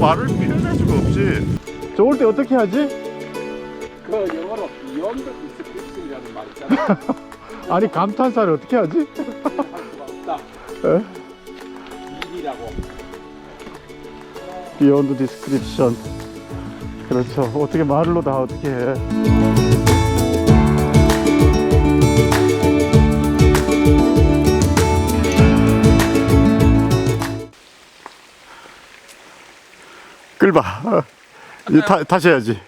말을 표현할 수가 없지. 좋을 때 어떻게 하지? 그 영어로 beyond description이라는 말 있잖아 아니 감탄사를 어떻게 하지? 할 수가 없다 에? 일이라고 Beyond description. 그렇죠. 어떻게 말로 다 어떻게 해? 끌봐. 이제 타, 다시 해야지.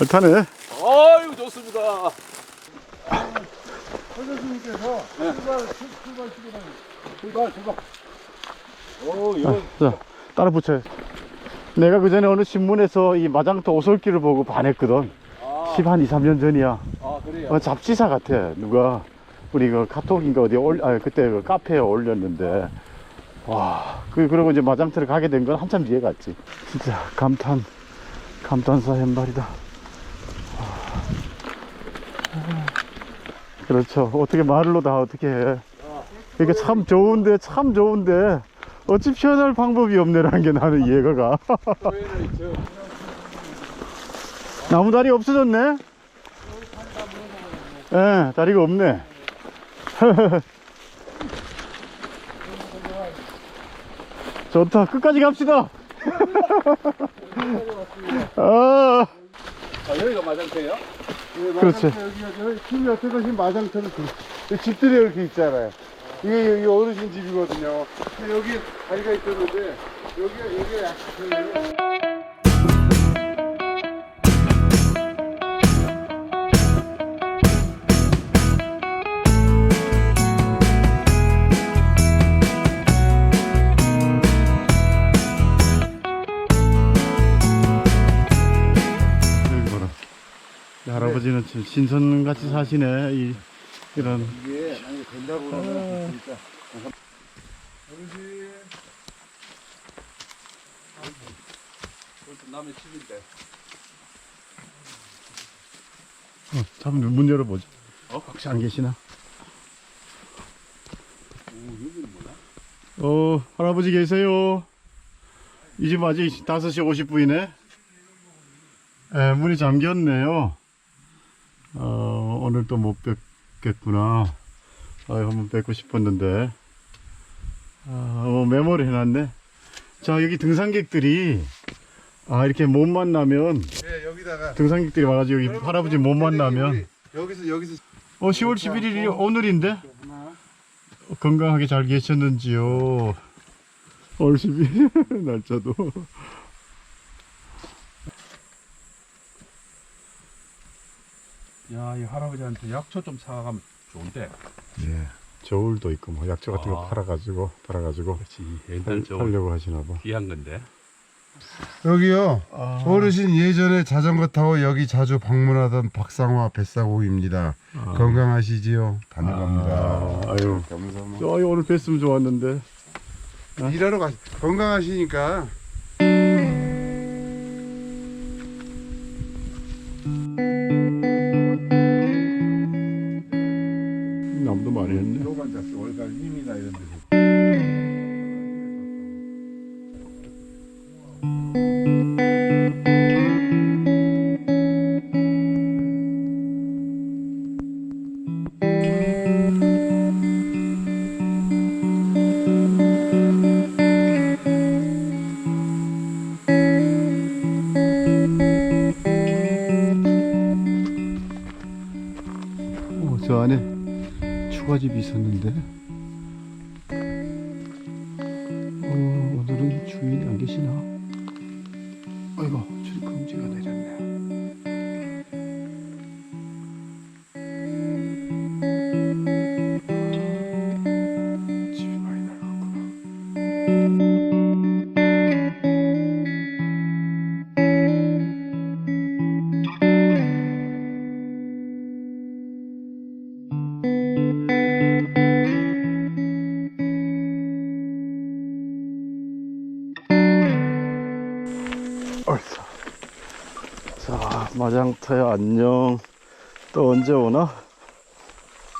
어, 타네. 아유 좋습니다 선생님께서 출발 출발 시간 출발 출발 오 이거 자, 따라 붙여. 내가 그 전에 어느 신문에서 이 마장터 오솔길을 보고 반했거든. 아, 10 한 2, 3년 전이야. 아 그래요 어, 잡지사 같아. 누가 우리 그 카톡인가 어디 올, 아 그때 그 카페에 올렸는데 와, 그 그러고 이제 마장터를 가게 된 건 한참 뒤에 갔지. 진짜 감탄, 감탄사 현발이다. 와. 그렇죠. 어떻게 말로 다 어떻게 해. 이게 참 좋은데 참 좋은데 어찌 표현할 방법이 없네라는 게 나는 이해가 가. 나무다리 없어졌네? 예, 다리가 없네. 좋다. 끝까지 갑시다. 아, 아, 여기가 마장터예요? 그렇지. 여기가 여기 집 옆에 것이 마장터는 그 집들이 이렇게 있잖아요. 이게 여기 어르신 집이거든요. 근데 여기 다리가 있었는데 여기가 여기가 약간 아버지는 참 신선같이 사시네. 이, 이런. 이게 만약에 된다고 그러면 진짜 어르신 그것도 남의 집인데 어, 잠깐 문 열어보자. 어? 혹시 안 계시나? 어, 할아버지 계세요? 이 집 아직 5시 50분이네? 에, 문이 잠겼네요. 어, 오늘 또 못 뵙겠구나. 아, 한번 뵙고 싶었는데. 아, 어, 메모를 해놨네. 자, 여기 등산객들이, 아, 이렇게 못 만나면, 네 여기다가 등산객들이 와가지고 여기 할아버지 못 만나면, 우리 여기서 여기서 어, 10월 11일이 오늘인데? 건강하게 잘 계셨는지요? 10월 11일 날짜도. 야, 이 할아버지한테 약초 좀 사가면 좋은데 예. 저울도 있고 뭐 약초 같은 거 아. 팔아가지고 팔아가지고 그렇지 팔, 옛날 저 팔려고 하시나 봐. 귀한 건데 여기요. 아, 어르신 예전에 자전거 타고 여기 자주 방문하던 박상화 뱃사공입니다. 아. 건강하시지요? 반갑니다. 아, 아유. 감사합니다. 저 오늘 뵀으면 좋았는데. 일하러 가 건강하시니까 했네. 요간 잡수 월간 힘이나 이런 데서 추가집이 있었는데. 안녕. 또 언제 오나?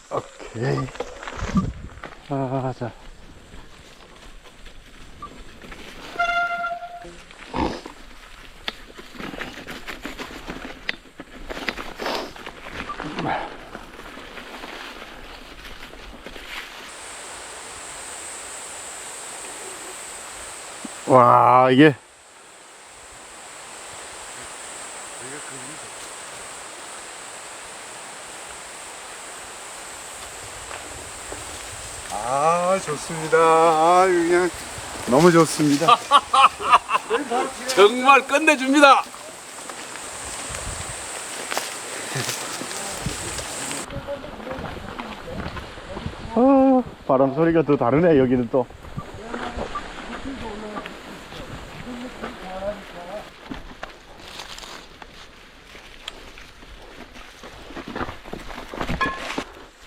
오케이. 아, 자. 와, 이게 좋습니다. 아 그냥 너무 좋습니다. 정말 끝내줍니다. 아, 바람 소리가 더 다르네 여기는 또.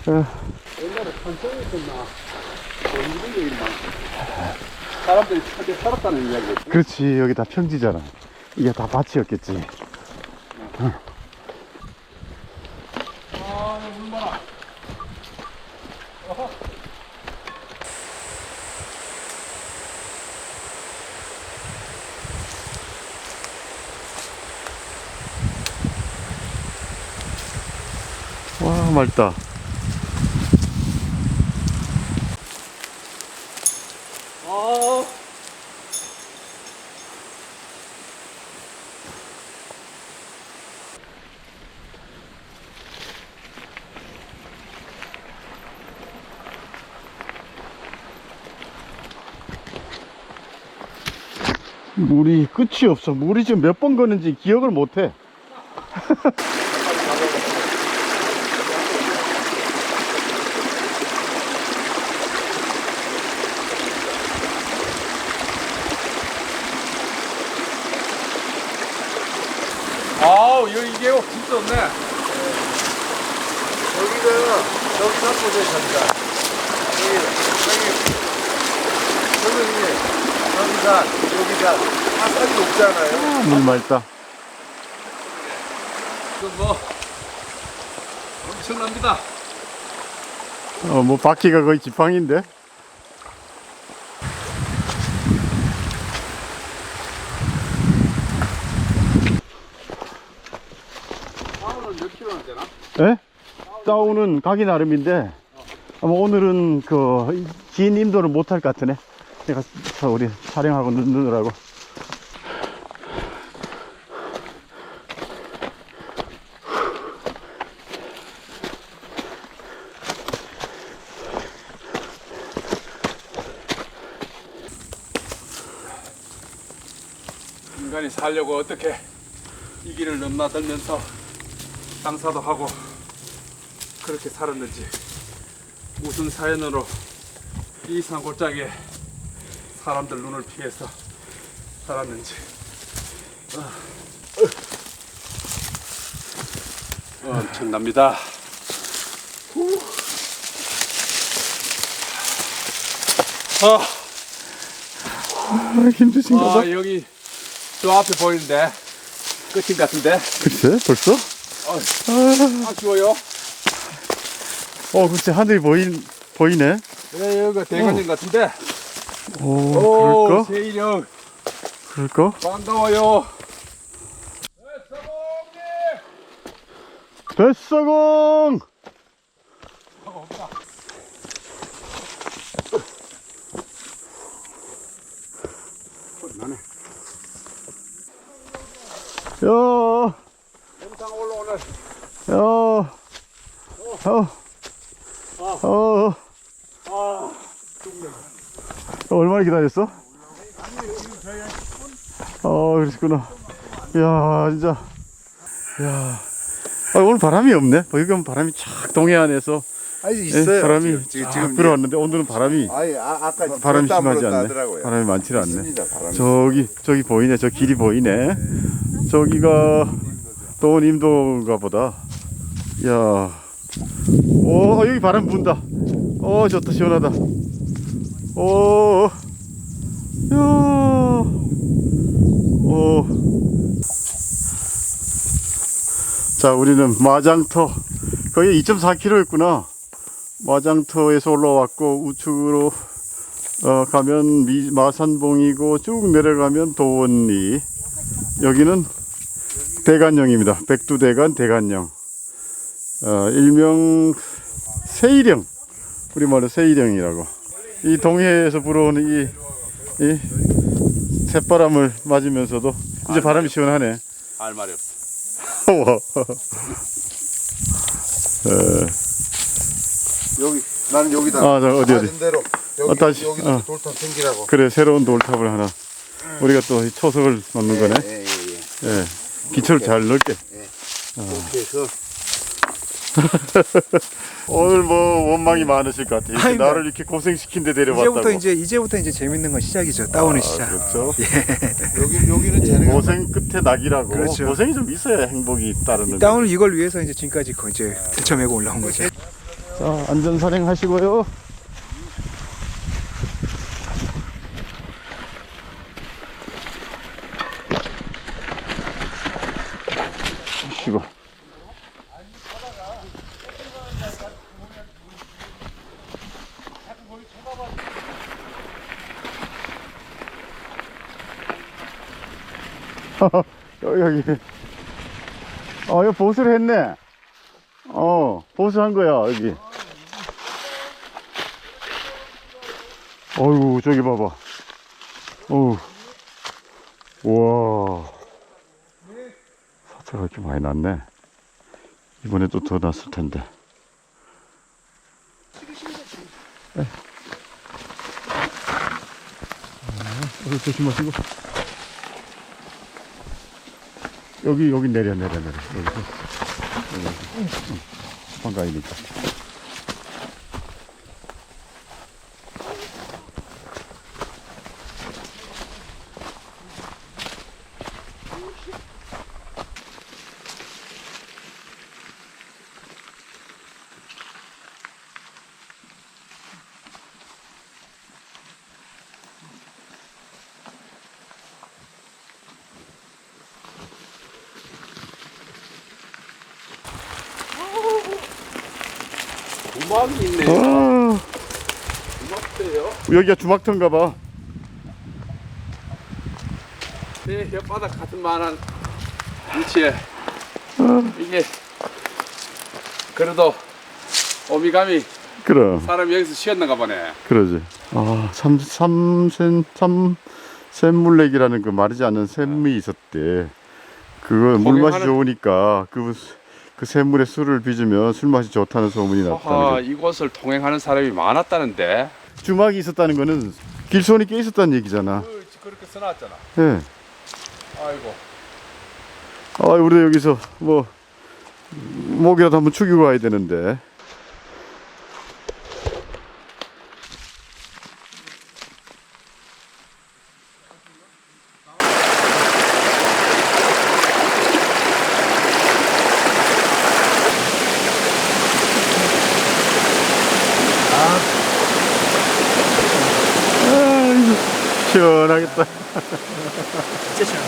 어, 옛날에 산성이 있었나? 이런 게 있나? 사람들이 찾아 살았다는 이야기였지. 그렇지 여기 다 평지잖아. 이게 다 밭이었겠지. 와 맑다. 아, 물이 끝이 없어. 물이 지금 몇 번 거는지 기억을 못해. 아우, 여기 이게 진짜 좋네. 여기가 경상도대 전자. 여기 여기 선생님 여기가 여기가 화산이 높잖아요. 물 맑다. 그 뭐, 엄청납니다. 어, 뭐 바퀴가 거의 지팡인데. 다운은 몇 킬로나 되나? 예? 다운은 가기 나름인데 아마 오늘은 그 긴 임도를 못할 것 같으네. 내가 저 우리 촬영하고 늦느라고. 인간이 살려고 어떻게 이 길을 넘나들면서 장사도 하고 그렇게 살았는지 무슨 사연으로 이 산골짜기에 사람들 눈을 피해서 살았는지 아. 엄청납니다. 후. 아, 아, 힘드신가 봐. 아 여기 저 앞에 보이는데 끝인 것 같은데 글쎄, 벌써? 아 추워요. 어, 글쎄, 하늘이 보이, 보이네. 네, 여기가 대관인 것 같은데. 오, 오, 그럴까? 세일형 그럴까? 반가워요. 뱃사공! 나네. 야, 영상 올라오는 야, 어, 어, 아, 얼마나 기다렸어? 어, 그랬구나. 이야, 진짜. 이야. 아, 오늘 바람이 없네. 뭐 여기 바람이 촥 동해안에서 아니 예, 있어요. 바람이 지금 쫙 지금 불어왔는데 오늘은 바람이 아니 아, 아까 바람이 심하지 않네. 나더라고요. 바람이 많지는 않네. 있습니다, 바람이. 저기 저기 보이네. 저 길이 보이네. 저기가 또 임도인가 보다. 야. 오, 여기 바람 분다. 어, 좋다. 시원하다. 오. 야. 오. 자, 우리는 마장터 거의 2.4km였구나. 마장터에서 올라왔고 우측으로 어, 가면 미, 마산봉이고 쭉 내려가면 도원리. 여기는 대관령입니다. 백두대간 대관령. 어, 일명 세일령. 우리말로 세일령이라고. 이 동해에서 불어오는 이, 이 새바람을 맞으면서도 이제 바람이 시원하네. 할 말이 없어. 와. 여기 나는 여기다. 아, 저 어디, 어디? 대로 여기 어, 다시, 여기다 어. 돌탑 생기라고. 그래 새로운 돌탑을 하나 우리가 또 이 초석을 놓는 거네 예, 예, 예. 예 기초를 잘 넣을게 이렇게 해서 오늘 뭐 원망이 많으실 것 같아 이렇게 아닙니다. 나를 이렇게 고생시킨 데 데려왔다고 이제부터 이제 이제부터 이제 재밌는 건 시작이죠. 따오는 아, 시작. 그렇죠 여기 여기는 쟤네가 고생 끝에 낙이라고 그렇죠. 고생이 좀 있어야 행복이 따르는 따오는 이걸 위해서 이제 지금까지 거 이제 들쳐매고 올라온 거죠. 자 안전 산행 하시고요 쉬고 여기 여기. 어 이거 보수를 했네. 어 보수한 거야 여기. 어이구 저기 봐봐. 어우. 우와. 사차가 이렇게 많이 났네. 이번에 또 더 났을 텐데. 네. 어, 조심하시고 여기 여기 내려 내려 내려 여기 한가이니까 구멍이 있네. 아, 구멍대요. 여기가 주막터인가 봐 내 혓바닥 같은 만한 위치에 이게 그래도 오미감이 그럼 사람이 여기서 쉬었는가 보네. 그러지. 아, 삼, 삼센, 삼, 샘물렉이라는 그 마르지 않는 샘이 있었대. 그거 물맛이 좋으니까 그, 그 샘물에 술을 빚으면 술맛이 좋다는 소문이 났다는 게. 이곳을 통행하는 사람이 많았다는데. 주막이 있었다는 거는 길손이 꽤 있었다는 얘기잖아. 그렇게 써놨잖아. 예. 아이고. 아, 우리 여기서 뭐, 목이라도 한번 죽이고 가야 되는데. 시원하겠다. 진짜 시원.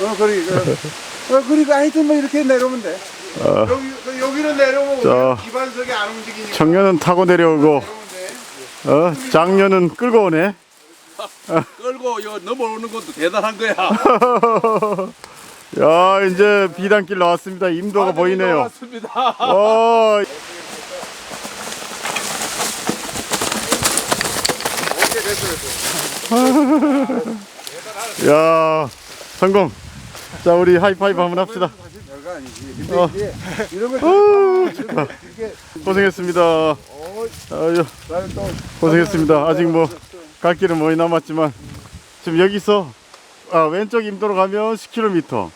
어 그리 어, 어 그리고 하여튼 뭐 이렇게 내려오면 돼. 아. 여기 그 여기는 내려오면 기반석이 안 움직이니까. 청년은 타고 내려오고. 어, 장년은 끌고 오네. 끌고 넘어오는 것도 대단한 거야. 야, 이제 비단길 나왔습니다. 임도가 보이네요. 맞습니다. 어, 야, 성공. 자, 우리 하이파이브 한번 합시다. 사실 별거 아니지. 근데 어. 이게 이런 걸 어, 이렇게 이렇게 고생했습니다. 어, 아유, 나는 또 고생했습니다. 아직 뭐 갈 길은 많이 남았지만 지금 여기서 아, 왼쪽 임도로 가면 10km,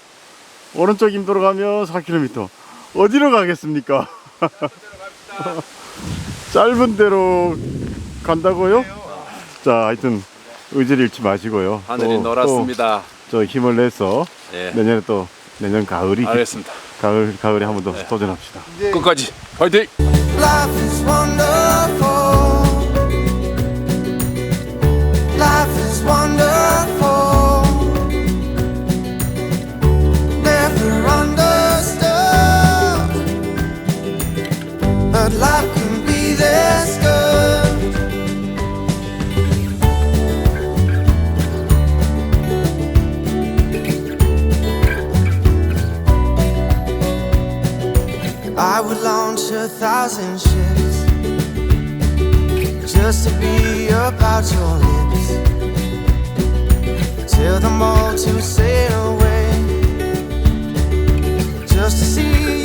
오른쪽 임도로 가면 4km. 어디로 가겠습니까? 짧은 데로 간다고요? 자, 하여튼 의지를 잃지 마시고요. 하늘이 또, 노랗습니다. 또 저 힘을 내서 예. 내년에 또 내년 가을이 알겠습니다. 가을 가을에 한 번 더 도전합시다. 끝까지 화이팅! thought life can be this good. I would launch a thousand ships just to be about your lips. Tell them all to sail away just to see.